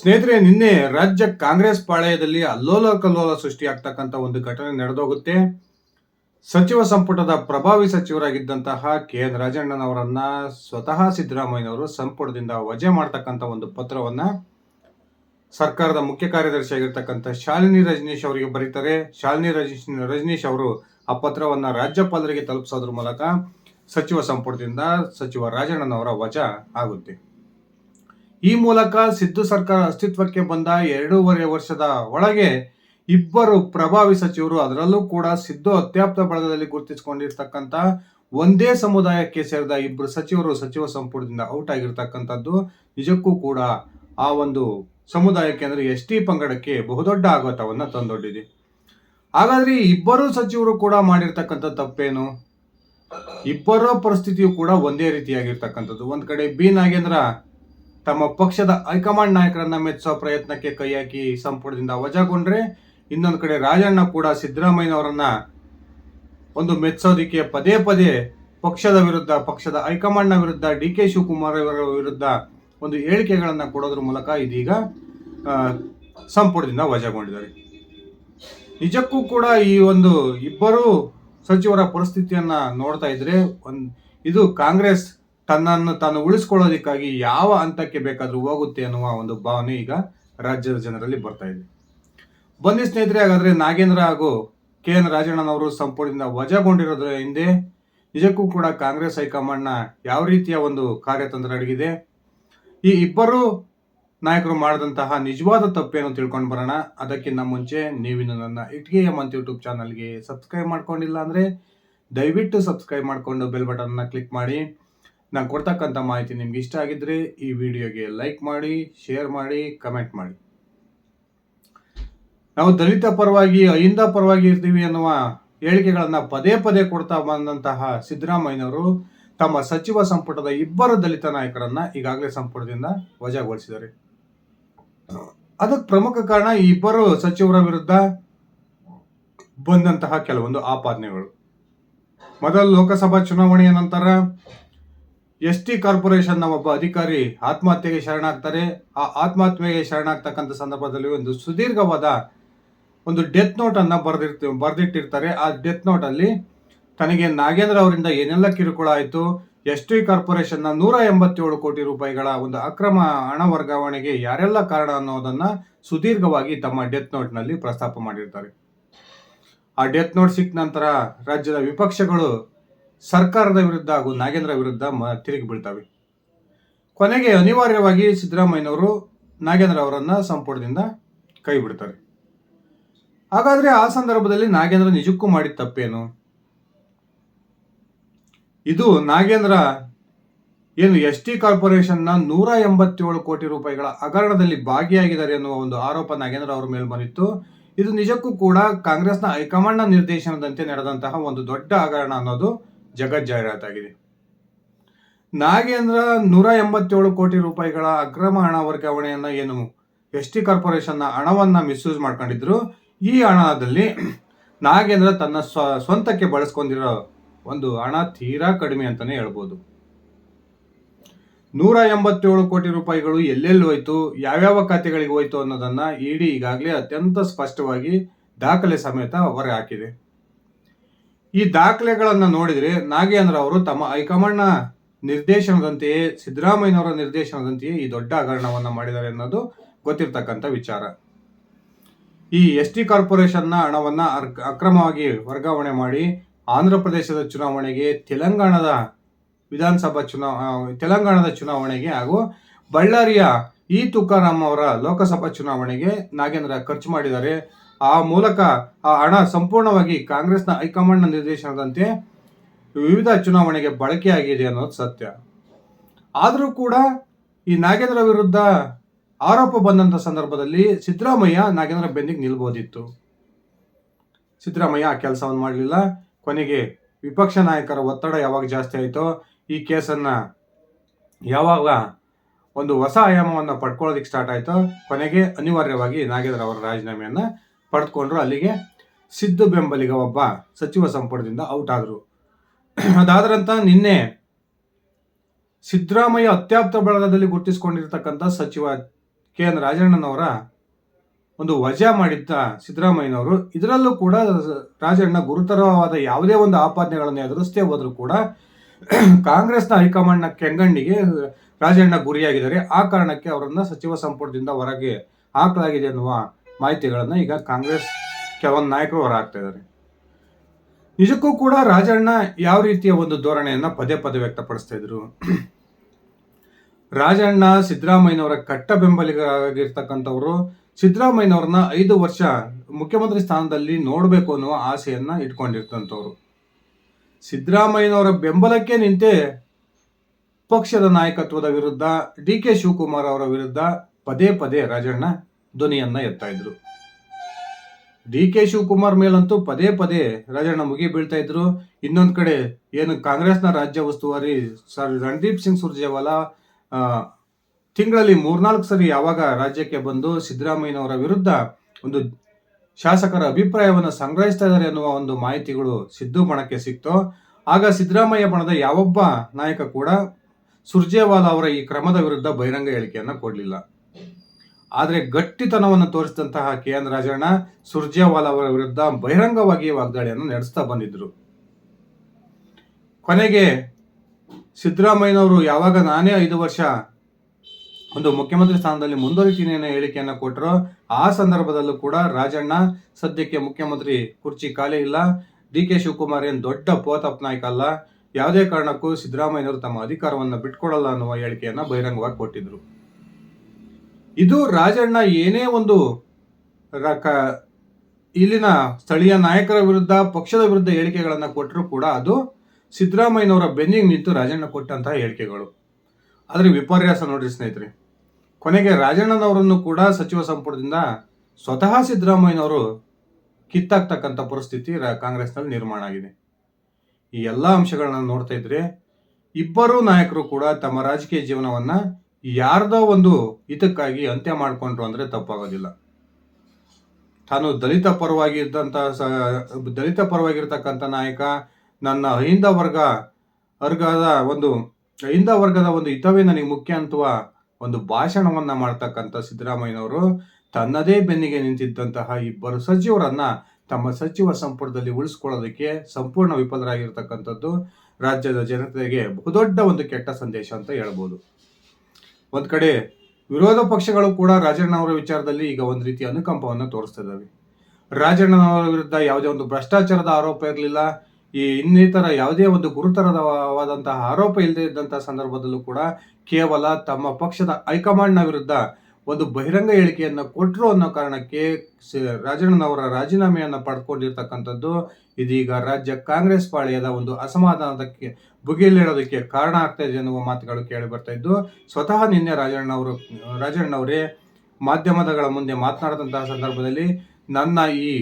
ಸ್ನೇಹಿತರೆ, ನಿನ್ನೆ ರಾಜ್ಯ ಕಾಂಗ್ರೆಸ್ ಪಾಳಯದಲ್ಲಿ ಅಲ್ಲೋಲ ಕಲ್ಲೋಲ ಸೃಷ್ಟಿಯಾಗ್ತಕ್ಕಂಥ ಒಂದು ಘಟನೆ ನಡೆದೋಗುತ್ತೆ. ಸಚಿವ ಸಂಪುಟದ ಪ್ರಭಾವಿ ಸಚಿವರಾಗಿದ್ದಂತಹ ಕೆ ಎನ್ ರಾಜಣ್ಣನವರನ್ನ ಸ್ವತಃ ಸಿದ್ದರಾಮಯ್ಯನವರು ಸಂಪುಟದಿಂದ ವಜೆ ಮಾಡ್ತಕ್ಕಂಥ ಒಂದು ಪತ್ರವನ್ನ ಸರ್ಕಾರದ ಮುಖ್ಯ ಕಾರ್ಯದರ್ಶಿ ಆಗಿರ್ತಕ್ಕಂಥ ಶಾಲಿನಿ ರಜನೀಶ್ ಅವರಿಗೆ ಬರೀತಾರೆ. ಶಾಲಿನಿ ರಜನೀಶ್ ರಜನೀಶ್ ಅವರು ಆ ಪತ್ರವನ್ನ ರಾಜ್ಯಪಾಲರಿಗೆ ತಲುಪಿಸೋದ್ರ ಮೂಲಕ ಸಚಿವ ಸಂಪುಟದಿಂದ ಸಚಿವ ರಾಜಣ್ಣನವರ ವಜಾ ಆಗುತ್ತೆ. ಈ ಮೂಲಕ ಸಿದ್ದು ಸರ್ಕಾರ ಅಸ್ತಿತ್ವಕ್ಕೆ ಬಂದ ಎರಡೂವರೆ ವರ್ಷದ ಒಳಗೆ ಇಬ್ಬರು ಪ್ರಭಾವಿ ಸಚಿವರು, ಅದರಲ್ಲೂ ಕೂಡ ಸಿದ್ದು ಅತ್ಯಾಪ್ತ ಬಳಗದಲ್ಲಿ ಗುರುತಿಸಿಕೊಂಡಿರ್ತಕ್ಕಂಥ ಒಂದೇ ಸಮುದಾಯಕ್ಕೆ ಸೇರಿದ ಇಬ್ಬರು ಸಚಿವರು ಸಚಿವ ಸಂಪುಟದಿಂದ ಔಟ್ ಆಗಿರ್ತಕ್ಕಂಥದ್ದು ನಿಜಕ್ಕೂ ಕೂಡ ಆ ಒಂದು ಸಮುದಾಯಕ್ಕೆ ಅಂದರೆ ಎಸ್ ಟಿ ಪಂಗಡಕ್ಕೆ ಬಹುದೊಡ್ಡ ಆಘಾತವನ್ನ ತಂದೊಡ್ಡಿದೆ. ಹಾಗಾದ್ರೆ ಇಬ್ಬರು ಸಚಿವರು ಕೂಡ ಮಾಡಿರ್ತಕ್ಕಂಥ ತಪ್ಪೇನು? ಇಬ್ಬರ ಪರಿಸ್ಥಿತಿಯು ಕೂಡ ಒಂದೇ ರೀತಿಯಾಗಿರ್ತಕ್ಕಂಥದ್ದು. ಒಂದ್ ಕಡೆ ಬಿ ನಾಗೇಂದ್ರ ತಮ್ಮ ಪಕ್ಷದ ಹೈಕಮಾಂಡ್ ನಾಯಕರನ್ನ ಮೆಚ್ಚುವ ಪ್ರಯತ್ನಕ್ಕೆ ಕೈ ಹಾಕಿ ಸಂಪುಟದಿಂದ ವಜಾಗೊಂಡ್ರೆ ಇನ್ನೊಂದು ಕಡೆ ರಾಜಣ್ಣ ಕೂಡ ಸಿದ್ದರಾಮಯ್ಯನವರನ್ನ ಒಂದು ಮೆಚ್ಚೋದಿಕ್ಕೆ ಪದೇ ಪದೇ ಪಕ್ಷದ ವಿರುದ್ಧ, ಪಕ್ಷದ ಹೈಕಮಾಂಡ್ನ ವಿರುದ್ಧ, ಡಿ ಕೆ ಶಿವಕುಮಾರ್ ಅವರ ವಿರುದ್ಧ ಒಂದು ಹೇಳಿಕೆಗಳನ್ನು ಕೊಡೋದ್ರ ಮೂಲಕ ಇದೀಗ ಸಂಪುಟದಿಂದ ವಜಾಗೊಂಡಿದ್ದಾರೆ. ನಿಜಕ್ಕೂ ಕೂಡ ಈ ಒಂದು ಇಬ್ಬರು ಸಚಿವರ ಪರಿಸ್ಥಿತಿಯನ್ನ ನೋಡ್ತಾ ಇದ್ರೆ ಒಂದು ಇದು ಕಾಂಗ್ರೆಸ್ ತನ್ನನ್ನು ತಾನು ಉಳಿಸ್ಕೊಳ್ಳೋದಕ್ಕಾಗಿ ಯಾವ ಹಂತಕ್ಕೆ ಬೇಕಾದರೂ ಹೋಗುತ್ತೆ ಅನ್ನುವ ಒಂದು ಭಾವನೆ ಈಗ ರಾಜ್ಯದ ಜನರಲ್ಲಿ ಬರ್ತಾ ಇದೆ. ಬನ್ನಿ ಸ್ನೇಹಿತರೆ, ಹಾಗಾದ್ರೆ ನಾಗೇಂದ್ರ ಹಾಗೂ ಕೆ ಎನ್ ರಾಜಣ್ಣನವರು ಸಂಪುಟದಿಂದ ವಜಾಗೊಂಡಿರೋದ್ರ ಹಿಂದೆ ನಿಜಕ್ಕೂ ಕೂಡ ಕಾಂಗ್ರೆಸ್ ಹೈಕಮಾಂಡ್ನ ಯಾವ ರೀತಿಯ ಒಂದು ಕಾರ್ಯತಂತ್ರ ಅಡಗಿದೆ ಈ ಇಬ್ಬರು ನಾಯಕರು ಮಾಡಿದಂತಹ ನಿಜವಾದ ತಪ್ಪೇನು ತಿಳ್ಕೊಂಡು ಬರೋಣ. ಅದಕ್ಕಿಂತ ಮುಂಚೆ ನೀವಿನ್ನು ನನ್ನ ಇಟ್ಗೆ ಮಂತ್ ಯೂಟ್ಯೂಬ್ ಚಾನಲ್ಗೆ ಸಬ್ಸ್ಕ್ರೈಬ್ ಮಾಡ್ಕೊಂಡಿಲ್ಲ ಅಂದರೆ ದಯವಿಟ್ಟು ಸಬ್ಸ್ಕ್ರೈಬ್ ಮಾಡಿಕೊಂಡು ಬೆಲ್ ಬಟನ್ನ ಕ್ಲಿಕ್ ಮಾಡಿ. ನಾನು ಕೊಡ್ತಕ್ಕಂಥ ಮಾಹಿತಿ ನಿಮ್ಗೆ ಇಷ್ಟ ಆಗಿದ್ರೆ ಈ ವಿಡಿಯೋಗೆ ಲೈಕ್ ಮಾಡಿ ಶೇರ್ ಮಾಡಿ ಕಮೆಂಟ್ ಮಾಡಿ. ನಾವು ದಲಿತ ಪರವಾಗಿ, ಅಹಿಂದ ಪರವಾಗಿ ಇರ್ತೀವಿ ಅನ್ನುವ ಹೇಳಿಕೆಗಳನ್ನು ಪದೇ ಪದೇ ಕೊಡ್ತಾ ಬಂದಂತಹ ಸಿದ್ದರಾಮಯ್ಯನವರು ತಮ್ಮ ಸಚಿವ ಸಂಪುಟದ ಇಬ್ಬರು ದಲಿತ ನಾಯಕರನ್ನ ಈಗಾಗಲೇ ಸಂಪುಟದಿಂದ ವಜಾಗೊಳಿಸಿದ್ದಾರೆ. ಅದಕ್ಕೆ ಪ್ರಮುಖ ಕಾರಣ ಈ ಇಬ್ಬರು ಸಚಿವರ ವಿರುದ್ಧ ಬಂದಂತಹ ಕೆಲವೊಂದು ಆಪಾದನೆಗಳು. ಮೊದಲು ಲೋಕಸಭಾ ಚುನಾವಣೆಯ ನಂತರ ಎಸ್ ಟಿ ಕಾರ್ಪೊರೇಷನ್ನ ಒಬ್ಬ ಅಧಿಕಾರಿ ಆತ್ಮಹತ್ಯೆಗೆ ಶರಣಾಗ್ತಾರೆ. ಆ ಆತ್ಮಹತ್ಯೆಗೆ ಶರಣಾಗ್ತಕ್ಕಂಥ ಸಂದರ್ಭದಲ್ಲಿ ಒಂದು ಸುದೀರ್ಘವಾದ ಒಂದು ಡೆತ್ ನೋಟ್ ಅನ್ನ ಬರೆದಿರ್ತ, ಬರೆದಿಟ್ಟಿರ್ತಾರೆ. ಆ ಡೆತ್ ನೋಟ್ ಅಲ್ಲಿ ತನಗೆ ನಾಗೇಂದ್ರ ಅವರಿಂದ ಏನೆಲ್ಲ ಕಿರುಕುಳ ಆಯಿತು ಎಸ್ ಟಿ ಕಾರ್ಪೊರೇಷನ್ನ ನೂರ ಎಂಬತ್ತೇಳು ಕೋಟಿ ರೂಪಾಯಿಗಳ ಒಂದು ಅಕ್ರಮ ಹಣ ವರ್ಗಾವಣೆಗೆ ಯಾರೆಲ್ಲ ಕಾರಣ ಅನ್ನೋದನ್ನು ಸುದೀರ್ಘವಾಗಿ ತಮ್ಮ ಡೆತ್ ನೋಟ್ನಲ್ಲಿ ಪ್ರಸ್ತಾಪ ಮಾಡಿರ್ತಾರೆ. ಆ ಡೆತ್ ನೋಟ್ ಸಿಕ್ಕ ನಂತರ ರಾಜ್ಯದ ವಿಪಕ್ಷಗಳು ಸರ್ಕಾರದ ವಿರುದ್ಧ ಹಾಗೂ ನಾಗೇಂದ್ರ ವಿರುದ್ಧ ಮ ತಿರುಗಿ ಬೀಳ್ತವೆ. ಕೊನೆಗೆ ಅನಿವಾರ್ಯವಾಗಿ ಸಿದ್ದರಾಮಯ್ಯನವರು ನಾಗೇಂದ್ರ ಅವರನ್ನು ಸಂಪುಟದಿಂದ ಕೈ ಬಿಡ್ತಾರೆ. ಹಾಗಾದ್ರೆ ಆ ಸಂದರ್ಭದಲ್ಲಿ ನಾಗೇಂದ್ರ ನಿಜಕ್ಕೂ ಮಾಡಿದ ತಪ್ಪೇನು? ಇದು ನಾಗೇಂದ್ರ ಏನು ಎಸ್ ಟಿ ಕಾರ್ಪೊರೇಷನ್ನ ನೂರ ಎಂಬತ್ತೇಳು ಕೋಟಿ ರೂಪಾಯಿಗಳ ಹಗರಣದಲ್ಲಿ ಭಾಗಿಯಾಗಿದ್ದಾರೆ ಎನ್ನುವ ಒಂದು ಆರೋಪ ನಾಗೇಂದ್ರ ಅವರ ಮೇಲೆ ಬಂದಿತ್ತು. ಇದು ನಿಜಕ್ಕೂ ಕೂಡ ಕಾಂಗ್ರೆಸ್ನ ಹೈಕಮಾಂಡ್ನ ನಿರ್ದೇಶನದಂತೆ ನಡೆದಂತಹ ಒಂದು ದೊಡ್ಡ ಹಗರಣ ಅನ್ನೋದು ಜಗತ್ ಜಾಹೀರಾತಾಗಿದೆ ನಾಗೇಂದ್ರ ನೂರ ಎಂಬತ್ತೇಳು ಕೋಟಿ ರೂಪಾಯಿಗಳ ಅಕ್ರಮ ಹಣ ವರ್ಗಾವಣೆಯನ್ನ ಏನು ಎಸ್ ಟಿ ಕಾರ್ಪೊರೇಷನ್ನ ಹಣವನ್ನ ಮಿಸ್ಯೂಸ್ ಮಾಡ್ಕೊಂಡಿದ್ರು. ಈ ಹಣದಲ್ಲಿ ನಾಗೇಂದ್ರ ತನ್ನ ಸ್ವ, ಸ್ವಂತಕ್ಕೆ ಬಳಸ್ಕೊಂಡಿರೋ ಒಂದು ಹಣ ತೀರಾ ಕಡಿಮೆ ಅಂತಾನೆ ಹೇಳ್ಬೋದು. ನೂರ ಎಂಬತ್ತೇಳು ಕೋಟಿ ರೂಪಾಯಿಗಳು ಎಲ್ಲೆಲ್ಲಿ ಹೋಯ್ತು, ಯಾವ್ಯಾವ ಖಾತೆಗಳಿಗೆ ಹೋಯ್ತು ಅನ್ನೋದನ್ನ ಇಡಿ ಈಗಾಗಲೇ ಅತ್ಯಂತ ಸ್ಪಷ್ಟವಾಗಿ ದಾಖಲೆ ಸಮೇತ ಹೊರ ಹಾಕಿದೆ ಈ ದಾಖಲೆಗಳನ್ನು ನೋಡಿದರೆ ನಾಗೇಂದ್ರ ಅವರು ತಮ್ಮ ಹೈಕಮಾಂಡ್ನ ನಿರ್ದೇಶನದಂತೆಯೇ, ಸಿದ್ದರಾಮಯ್ಯನವರ ನಿರ್ದೇಶನದಂತೆಯೇ ಈ ದೊಡ್ಡ ಹಗರಣವನ್ನು ಮಾಡಿದ್ದಾರೆ ಅನ್ನೋದು ಗೊತ್ತಿರ್ತಕ್ಕಂಥ ವಿಚಾರ. ಈ ಎಸ್ ಟಿ ಕಾರ್ಪೊರೇಷನ್ನ ಹಣವನ್ನು ಅಕ್ರಮವಾಗಿ ವರ್ಗಾವಣೆ ಮಾಡಿ ಆಂಧ್ರ ಪ್ರದೇಶದ ಚುನಾವಣೆಗೆ, ತೆಲಂಗಾಣದ ವಿಧಾನಸಭಾ ಚುನಾವ ತೆಲಂಗಾಣದ ಚುನಾವಣೆಗೆ ಹಾಗೂ ಬಳ್ಳಾರಿಯ ಈ ತುಕಾರಾಮ್ ಅವರ ಲೋಕಸಭಾ ಚುನಾವಣೆಗೆ ನಾಗೇಂದ್ರ ಖರ್ಚು ಮಾಡಿದ್ದಾರೆ. ಆ ಮೂಲಕ ಆ ಹಣ ಸಂಪೂರ್ಣವಾಗಿ ಕಾಂಗ್ರೆಸ್ನ ಹೈಕಮಾಂಡ್ನ ನಿರ್ದೇಶನದಂತೆ ವಿವಿಧ ಚುನಾವಣೆಗೆ ಬಳಕೆಯಾಗಿದೆ ಅನ್ನೋದು ಸತ್ಯ. ಆದರೂ ಕೂಡ ಈ ನಾಗೇಂದ್ರ ವಿರುದ್ಧ ಆರೋಪ ಬಂದಂತ ಸಂದರ್ಭದಲ್ಲಿ ಸಿದ್ದರಾಮಯ್ಯ ನಾಗೇಂದ್ರ ಬೆನ್ನಿಗೆ ನಿಲ್ಬೋದಿತ್ತು. ಸಿದ್ದರಾಮಯ್ಯ ಆ ಕೆಲಸವನ್ನು ಮಾಡಲಿಲ್ಲ. ಕೊನೆಗೆ ವಿಪಕ್ಷ ನಾಯಕರ ಒತ್ತಡ ಯಾವಾಗ ಜಾಸ್ತಿ ಆಯಿತೋ ಈ ಕೇಸನ್ನ ಯಾವಾಗ ಒಂದು ಹೊಸ ಆಯಾಮವನ್ನು ಪಡ್ಕೊಳ್ಳೋದಕ್ಕೆ ಸ್ಟಾರ್ಟ್ ಆಯಿತೋ ಕೊನೆಗೆ ಅನಿವಾರ್ಯವಾಗಿ ನಾಗೇಂದ್ರ ಅವರ ರಾಜೀನಾಮೆಯನ್ನು ಪಡೆದುಕೊಂಡ್ರು, ಅಲ್ಲಿಗೆ ಸಿದ್ದು ಬೆಂಬಲಿಗ ಒಬ್ಬ ಸಚಿವ ಸಂಪುಟದಿಂದ ಔಟ್ ಆದರು. ಅದಾದರಂತ ನಿನ್ನೆ ಸಿದ್ದರಾಮಯ್ಯ ಅತ್ಯಾಪ್ತ ಬಳಗದಲ್ಲಿ ಗುರುತಿಸಿಕೊಂಡಿರ್ತಕ್ಕಂಥ ಸಚಿವ ಕೆ. ಎನ್. ರಾಜಣ್ಣನವರ ಒಂದು ವಜಾ ಮಾಡಿದ್ದ ಸಿದ್ದರಾಮಯ್ಯನವರು, ಇದರಲ್ಲೂ ಕೂಡ ರಾಜಣ್ಣ ಗುರುತರವಾದ ಯಾವುದೇ ಒಂದು ಆಪಾದನೆಗಳನ್ನು ಎದುರಿಸದೇ ಹೋದರೂ ಕೂಡ ಕಾಂಗ್ರೆಸ್ನ ಹೈಕಮಾಂಡ್ನ ಕೆಂಗಣ್ಣಿಗೆ ರಾಜಣ್ಣ ಗುರಿಯಾಗಿದ್ದಾರೆ. ಆ ಕಾರಣಕ್ಕೆ ಅವರನ್ನು ಸಚಿವ ಸಂಪುಟದಿಂದ ಹೊರಗೆ ಹಾಕಲಾಗಿದೆ ಎನ್ನುವ ಮಾಹಿತಿಗಳನ್ನು ಈಗ ಕಾಂಗ್ರೆಸ್ ಕೆಲವೊಂದು ನಾಯಕರು ಹೊರಹಾಕ್ತಾ ಇದ್ದಾರೆ ನಿಜಕ್ಕೂ ಕೂಡ ರಾಜಣ್ಣ ಯಾವ ರೀತಿಯ ಒಂದು ಧೋರಣೆಯನ್ನು ಪದೇ ಪದೇ ವ್ಯಕ್ತಪಡಿಸ್ತಾ ಇದ್ರು? ರಾಜಣ್ಣ ಸಿದ್ದರಾಮಯ್ಯನವರ ಕಟ್ಟ ಬೆಂಬಲಿಗರಾಗಿರ್ತಕ್ಕಂಥವ್ರು ಸಿದ್ದರಾಮಯ್ಯನವ್ರನ್ನ ಐದು ವರ್ಷ ಮುಖ್ಯಮಂತ್ರಿ ಸ್ಥಾನದಲ್ಲಿ ನೋಡಬೇಕು ಅನ್ನುವ ಆಸೆಯನ್ನು ಇಟ್ಕೊಂಡಿರ್ತಂಥವ್ರು. ಸಿದ್ದರಾಮಯ್ಯನವರ ಬೆಂಬಲಕ್ಕೆ ನಿಂತೆ ಪಕ್ಷದ ನಾಯಕತ್ವದ ವಿರುದ್ಧ ಡಿ ಕೆ ಶಿವಕುಮಾರ್ ಅವರ ವಿರುದ್ಧ ಪದೇ ಪದೇ ರಾಜಣ್ಣ ಧ್ವನಿಯನ್ನ ಎತ್ತಾ ಇದ್ರು. ಡಿ ಕೆ ಶಿವಕುಮಾರ್ ಮೇಲಂತೂ ಪದೇ ಪದೇ ರಾಜಣ್ಣ ಮುಗಿ ಬೀಳ್ತಾ ಇದ್ರು. ಇನ್ನೊಂದು ಕಡೆ ಏನು ಕಾಂಗ್ರೆಸ್ನ ರಾಜ್ಯ ಉಸ್ತುವಾರಿ ಸರ್ ರಣದೀಪ್ ಸಿಂಗ್ ಸುರ್ಜೇವಾಲಾ ತಿಂಗಳಲ್ಲಿ ಮೂರ್ನಾಲ್ಕು ಸರಿ ಯಾವಾಗ ರಾಜ್ಯಕ್ಕೆ ಬಂದು ಸಿದ್ದರಾಮಯ್ಯನವರ ವಿರುದ್ಧ ಒಂದು ಶಾಸಕರ ಅಭಿಪ್ರಾಯವನ್ನು ಸಂಗ್ರಹಿಸ್ತಾ ಇದ್ದಾರೆ ಅನ್ನುವ ಒಂದು ಮಾಹಿತಿಗಳು ಸಿದ್ದು ಬಣಕ್ಕೆ ಸಿಕ್ತೋ. ಆಗ ಸಿದ್ದರಾಮಯ್ಯ ಬಣದ ಯಾವೊಬ್ಬ ನಾಯಕ ಕೂಡ ಸುರ್ಜೇವಾಲಾ ಅವರ ಈ ಕ್ರಮದ ವಿರುದ್ಧ ಬಹಿರಂಗ ಹೇಳಿಕೆಯನ್ನ ಕೊಡಲಿಲ್ಲ. ಆದರೆ ಗಟ್ಟಿತನವನ್ನು ತೋರಿಸಿದಂತಹ ಕೆ ಎನ್ ರಾಜಣ್ಣ ಸುರ್ಜೇವಾಲಾ ಅವರ ವಿರುದ್ಧ ಬಹಿರಂಗವಾಗಿ ವಾಗ್ದಾಳಿಯನ್ನು ನಡೆಸ್ತಾ ಬಂದಿದ್ದರು ಕೊನೆಗೆ ಸಿದ್ದರಾಮಯ್ಯನವರು ಯಾವಾಗ ನಾನೇ ಐದು ವರ್ಷ ಒಂದು ಮುಖ್ಯಮಂತ್ರಿ ಸ್ಥಾನದಲ್ಲಿ ಮುಂದುವರಿತೀನಿ ಅನ್ನೋ ಹೇಳಿಕೆಯನ್ನು ಕೊಟ್ಟರೋ ಆ ಸಂದರ್ಭದಲ್ಲೂ ಕೂಡ ರಾಜಣ್ಣ ಸದ್ಯಕ್ಕೆ ಮುಖ್ಯಮಂತ್ರಿ ಕುರ್ಚಿ ಖಾಲಿ ಇಲ್ಲ. ಡಿ ಕೆ ಶಿವಕುಮಾರ್ ಏನು ದೊಡ್ಡ ಪೋತಪ್ ನಾಯಕ ಅಲ್ಲ. ಯಾವುದೇ ಕಾರಣಕ್ಕೂ ಸಿದ್ದರಾಮಯ್ಯನವರು ತಮ್ಮ ಅಧಿಕಾರವನ್ನು ಬಿಟ್ಕೊಡಲ್ಲ ಅನ್ನುವ ಹೇಳಿಕೆಯನ್ನು ಬಹಿರಂಗವಾಗಿ ಕೊಟ್ಟಿದ್ರು. ಇದು ರಾಜಣ್ಣ ಏನೇ ಒಂದು ಇಲ್ಲಿನ ಸ್ಥಳೀಯ ನಾಯಕರ ವಿರುದ್ಧ, ಪಕ್ಷದ ವಿರುದ್ಧ ಹೇಳಿಕೆಗಳನ್ನು ಕೊಟ್ಟರೂ ಕೂಡ ಅದು ಸಿದ್ದರಾಮಯ್ಯನವರ ಬೆನ್ನಿಗೆ ನಿಂತು ರಾಜಣ್ಣ ಕೊಟ್ಟಂತಹ ಹೇಳಿಕೆಗಳು. ಆದರೆ ವಿಪರ್ಯಾಸ ನೋಡ್ರಿ ಸ್ನೇಹಿತರೆ, ಕೊನೆಗೆ ರಾಜಣ್ಣನವರನ್ನು ಕೂಡ ಸಚಿವ ಸಂಪುಟದಿಂದ ಸ್ವತಃ ಸಿದ್ದರಾಮಯ್ಯನವರು ಕಿತ್ತಾಕ್ತಕ್ಕಂಥ ಪರಿಸ್ಥಿತಿ ಕಾಂಗ್ರೆಸ್ನಲ್ಲಿ ನಿರ್ಮಾಣ ಆಗಿದೆ. ಈ ಎಲ್ಲ ಅಂಶಗಳನ್ನ ನೋಡ್ತಾ ಇದ್ರೆ ಇಬ್ಬರು ನಾಯಕರು ಕೂಡ ತಮ್ಮ ರಾಜಕೀಯ ಜೀವನವನ್ನ ಯಾರ್ದೋ ಒಂದು ಹಿತಕ್ಕಾಗಿ ಅಂತ್ಯ ಮಾಡಿಕೊಂಡ್ರು ಅಂದ್ರೆ ತಪ್ಪಾಗೋದಿಲ್ಲ. ತಾನು ದಲಿತ ಪರವಾಗಿ ಸ, ದಲಿತ ಪರವಾಗಿರ್ತಕ್ಕಂಥ ನಾಯಕ, ನನ್ನ ಅಹಿಂದ ವರ್ಗ, ವರ್ಗದ ಒಂದು, ಅಹಿಂದ ವರ್ಗದ ಒಂದು ಹಿತವೇ ನನಗೆ ಮುಖ್ಯ ಅಂತುವ ಒಂದು ಭಾಷಣವನ್ನ ಮಾಡ್ತಕ್ಕಂಥ ಸಿದ್ದರಾಮಯ್ಯನವರು ತನ್ನದೇ ಬೆನ್ನಿಗೆ ನಿಂತಿದ್ದಂತಹ ಇಬ್ಬರು ಸಚಿವರನ್ನ ತಮ್ಮ ಸಚಿವ ಸಂಪುಟದಲ್ಲಿ ಉಳಿಸ್ಕೊಳ್ಳೋದಕ್ಕೆ ಸಂಪೂರ್ಣ ವಿಫಲರಾಗಿರ್ತಕ್ಕಂಥದ್ದು ರಾಜ್ಯದ ಜನತೆಗೆ ಬಹುದೊಡ್ಡ ಒಂದು ಕೆಟ್ಟ ಸಂದೇಶ ಅಂತ ಹೇಳ್ಬೋದು. ಒಂದ್ ಕಡೆ ವಿರೋಧ ಪಕ್ಷಗಳು ಕೂಡ ರಾಜಣ್ಣವರ ವಿಚಾರದಲ್ಲಿ ಈಗ ಒಂದು ರೀತಿಯ ಅನುಕಂಪವನ್ನು ತೋರಿಸ್ತಾ ಇದ್ದಾವೆ ರಾಜಣ್ಣನವರ ವಿರುದ್ಧ ಯಾವುದೇ ಒಂದು ಭ್ರಷ್ಟಾಚಾರದ ಆರೋಪ ಇರಲಿಲ್ಲ. ಈ ಇನ್ನಿತರ ಯಾವುದೇ ಒಂದು ಗುರುತರವಾದಂತಹ ಆರೋಪ ಇಲ್ಲದೆ ಇದ್ದಂತಹ ಸಂದರ್ಭದಲ್ಲೂ ಕೂಡ ಕೇವಲ ತಮ್ಮ ಪಕ್ಷದ ಹೈಕಮಾಂಡ್ನ ವಿರುದ್ಧ ಒಂದು ಬಹಿರಂಗ ಹೇಳಿಕೆಯನ್ನು ಕೊಟ್ಟರು ಅನ್ನೋ ಕಾರಣಕ್ಕೆ ರಾಜಣ್ಣನವರ ರಾಜೀನಾಮೆಯನ್ನು ಪಡ್ಕೊಂಡಿರ್ತಕ್ಕಂಥದ್ದು ಇದೀಗ ರಾಜ್ಯ ಕಾಂಗ್ರೆಸ್ ಪಾಳೆಯದ ಒಂದು ಅಸಮಾಧಾನದಕ್ಕೆ ಬುಗಿಲೇಳೋದಕ್ಕೆ ಕಾರಣ ಆಗ್ತಾ ಇದೆ ಎನ್ನುವ ಮಾತುಗಳು ಕೇಳಿ ಬರ್ತಾ ಇದ್ದು, ಸ್ವತಃ ನಿನ್ನೆ ರಾಜಣ್ಣವರು ರಾಜಣ್ಣವರೇ ಮಾಧ್ಯಮದಗಳ ಮುಂದೆ ಮಾತನಾಡಿದಂತಹ ಸಂದರ್ಭದಲ್ಲಿ ನನ್ನ ಈ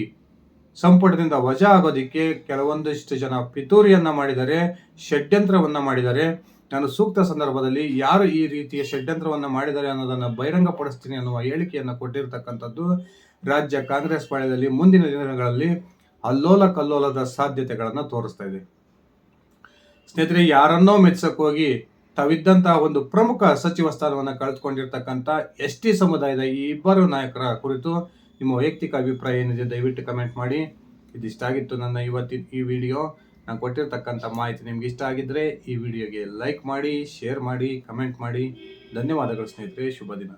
ಸಂಪುಟದಿಂದ ವಜಾ ಆಗೋದಿಕ್ಕೆ ಕೆಲವೊಂದಿಷ್ಟು ಜನ ಪಿತೂರಿಯನ್ನ ಮಾಡಿದರೆ ಷಡ್ಯಂತ್ರವನ್ನ ಮಾಡಿದರೆ ನಾನು ಸೂಕ್ತ ಸಂದರ್ಭದಲ್ಲಿ ಯಾರು ಈ ರೀತಿಯ ಷಡ್ಯಂತ್ರವನ್ನ ಮಾಡಿದ್ದಾರೆ ಅನ್ನೋದನ್ನ ಬಹಿರಂಗಪಡಿಸ್ತೀನಿ ಅನ್ನುವ ಹೇಳಿಕೆಯನ್ನು ಕೊಟ್ಟಿರತಕ್ಕಂಥದ್ದು ರಾಜ್ಯ ಕಾಂಗ್ರೆಸ್ ಪಾಳ್ಯದಲ್ಲಿ ಮುಂದಿನ ದಿನಗಳಲ್ಲಿ ಅಲ್ಲೋಲ ಕಲ್ಲೋಲದ ಸಾಧ್ಯತೆಗಳನ್ನು ತೋರಿಸ್ತಾ ಇದೆ. ಸ್ನೇಹಿತರೆ, ಯಾರನ್ನೋ ಮೆಚ್ಚಕ್ ಹೋಗಿ ತಾವಿದ್ದಂತಹ ಒಂದು ಪ್ರಮುಖ ಸಚಿವ ಸ್ಥಾನವನ್ನು ಕಳೆದುಕೊಂಡಿರ್ತಕ್ಕಂಥ ಎಸ್ ಟಿ ಸಮುದಾಯದ ಈ ಇಬ್ಬರು ನಾಯಕರ ಕುರಿತು ನಿಮ್ಮ ವೈಯಕ್ತಿಕ ಅಭಿಪ್ರಾಯ ಏನಿದೆ ದಯವಿಟ್ಟು ಕಮೆಂಟ್ ಮಾಡಿ. ಇದಿಷ್ಟಾಗಿತ್ತು ನನ್ನ ಇವತ್ತಿನ ಈ ವಿಡಿಯೋ. ನಾನು ಕೊಟ್ಟಿರ್ತಕ್ಕಂಥ ಮಾಹಿತಿ ನಿಮ್ಗೆ ಇಷ್ಟ ಆಗಿದ್ರೆ ಈ ವಿಡಿಯೋಗೆ ಲೈಕ್ ಮಾಡಿ ಶೇರ್ ಮಾಡಿ ಕಮೆಂಟ್ ಮಾಡಿ. ಧನ್ಯವಾದಗಳು ಸ್ನೇಹಿತರೆ, ಶುಭ ದಿನ.